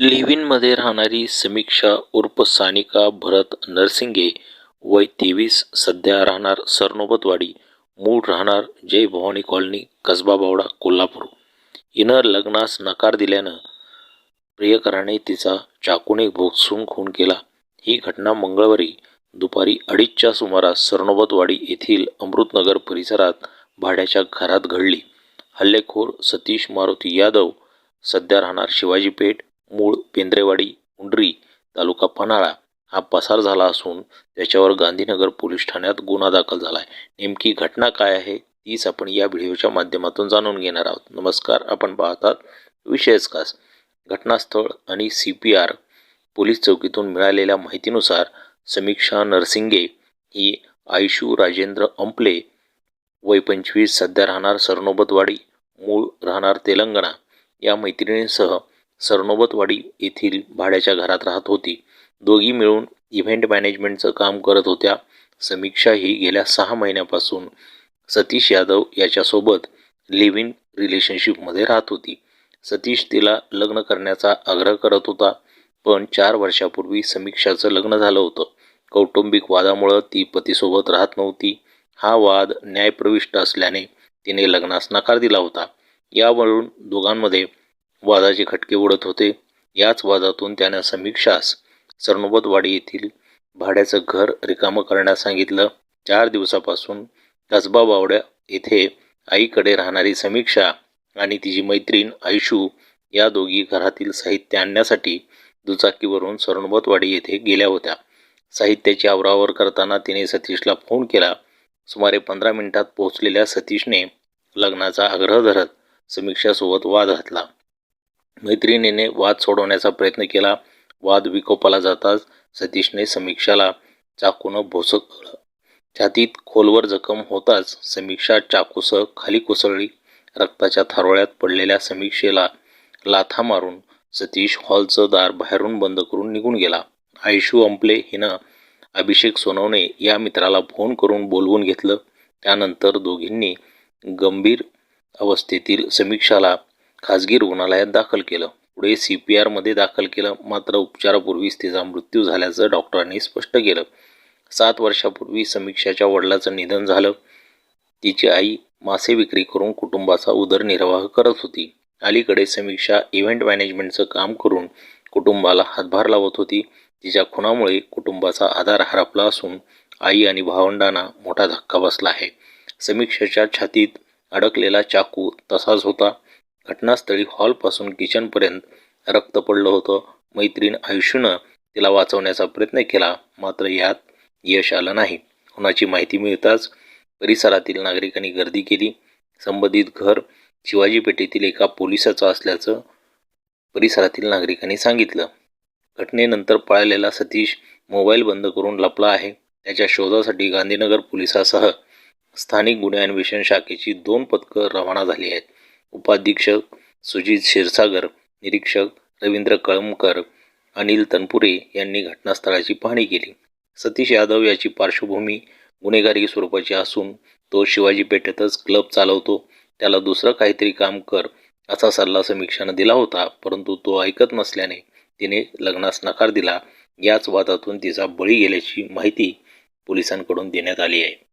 लिव्हिनमध्ये राहणारी समीक्षा उर्फ सानिका भरत नरसिंगे वय तेवीस सध्या राहणार सरनोबतवाडी मूळ राहणार जय भवानी कॉलनी कसबा बावडा कोल्हापूर. हिनं लग्नास नकार दिल्यानं प्रियकराने तिचा चाकूने भोगसून खून केला. ही घटना मंगळवारी दुपारी अडीचच्या सुमारास सरनोबतवाडी येथील अमृतनगर परिसरात भाड्याच्या घरात घडली. हल्लेखोर सतीश मारुती यादव सध्या राहणार शिवाजीपेठ मूळ पेंद्रेवाडी उंडरी तालुका पन्हाळा हा पसार झाला असून त्याच्यावर गांधीनगर पोलीस ठाण्यात गुन्हा दाखल झाला आहे नेमकी घटना काय आहे तीच आपण या व्हिडिओच्या माध्यमातून जाणून घेणार आहोत. नमस्कार आपण पाहतात विशेष खास. घटनास्थळ आणि सी पी आर पोलीस चौकीतून मिळालेल्या माहितीनुसार समीक्षा नरसिंगे ही आयुषू राजेंद्र अंपले वय पंचवीस सध्या राहणार सरनोबतवाडी मूळ राहणार तेलंगणा. या मैत्रिणींसह सरनोबतवाडी येथील भाड्याच्या घरात राहत होती. दोघी मिळून इव्हेंट मॅनेजमेंटचं काम करत होत्या. समीक्षा ही गेल्या सहा महिन्यापासून सतीश यादव याच्यासोबत लिव्ह इन रिलेशनशिपमध्ये राहत होती. सतीश तिला लग्न करण्याचा आग्रह करत होता पण चार वर्षापूर्वी समीक्षाचं लग्न झालं होतं. कौटुंबिक वादामुळं ती पतीसोबत राहत नव्हती. हा वाद न्यायप्रविष्ट असल्याने तिने लग्नास नकार दिला होता. यावरून दोघांमध्ये वादाचे खटके उडत होते. याच वादातून त्यानं समीक्षास सरनोबतवाडी येथील भाड्याचं घर रिकामं करण्यास सांगितलं. चार दिवसापासून कसबा बावड्या येथे आईकडे राहणारी समीक्षा आणि तिची मैत्रीण आयशू या दोघी घरातील साहित्य आणण्यासाठी दुचाकीवरून सरनोबतवाडी येथे गेल्या होत्या. साहित्याची आवरावर करताना तिने सतीशला फोन केला. सुमारे पंधरा मिनिटात पोहोचलेल्या सतीशने लग्नाचा आग्रह धरत समीक्षासोबत वाद घातला. मैत्रिणीने वाद सोडवण्याचा प्रयत्न केला. वाद विकोपाला जाताच सतीशने समीक्षाला चाकूनं भोसकलं छातीत खोलवर जखम होताच समीक्षा चाकूसह खाली कोसळली. रक्ताच्या थारोळ्यात पडलेल्या समीक्षेला लाथा मारून सतीश हॉलचं दार बाहेरून बंद करून निघून गेला. आयशू अंपले हिनं अभिषेक सोनवणे या मित्राला फोन करून बोलवून घेतलं. त्यानंतर दोघींनी गंभीर अवस्थेतील समीक्षाला खाजगी रुग्णालयात दाखल केलं. पुढे सी पी आरमध्ये दाखल केलं. मात्र उपचारापूर्वीच तिचा मृत्यू झाल्याचं डॉक्टरांनी स्पष्ट केलं. सात वर्षापूर्वी समीक्षाच्या वडिलाचं निधन झालं. तिची आई मासे विक्री करून कुटुंबाचा उदरनिर्वाह करत होती. अलीकडे समीक्षा इव्हेंट मॅनेजमेंटचं काम करून कुटुंबाला हातभार लावत होती. तिच्या खुनामुळे कुटुंबाचा आधार हरपला असून आई आणि भावंडांना मोठा धक्का बसला आहे. समीक्षेच्या छातीत अडकलेला चाकू तसाच होता. घटनास्थळी हॉलपासून किचनपर्यंत रक्त पडलं होतं. मैत्रीण आयुष्यनं तिला वाचवण्याचा प्रयत्न केला मात्र यात यश आलं नाही. खुनाची माहिती मिळताच परिसरातील नागरिकांनी गर्दी केली. संबंधित घर शिवाजी पेठेतील एका पोलिसाचं असल्याचं परिसरातील नागरिकांनी सांगितलं. घटनेनंतर पळालेला सतीश मोबाईल बंद करून लपला आहे. त्याच्या शोधासाठी गांधीनगर पोलिसासह स्थानिक गुन्हे अन्वेषण शाखेची दोन पथकं रवाना झाली आहेत. उपाधीक्षक सुजित क्षीरसागर निरीक्षक रवींद्र कळमकर अनिल तनपुरे यांनी घटनास्थळाची पाहणी केली. सतीश यादव याची पार्श्वभूमी गुन्हेगारी स्वरूपाची असून तो शिवाजी पेठेतच क्लब चालवतो. त्याला दुसरं काहीतरी काम कर असा सल्ला समीक्षानं दिला होता परंतु तो ऐकत नसल्याने तिने लग्नास नकार दिला. याच वादातून तिचा बळी गेल्याची माहिती पोलिसांकडून देण्यात आली आहे.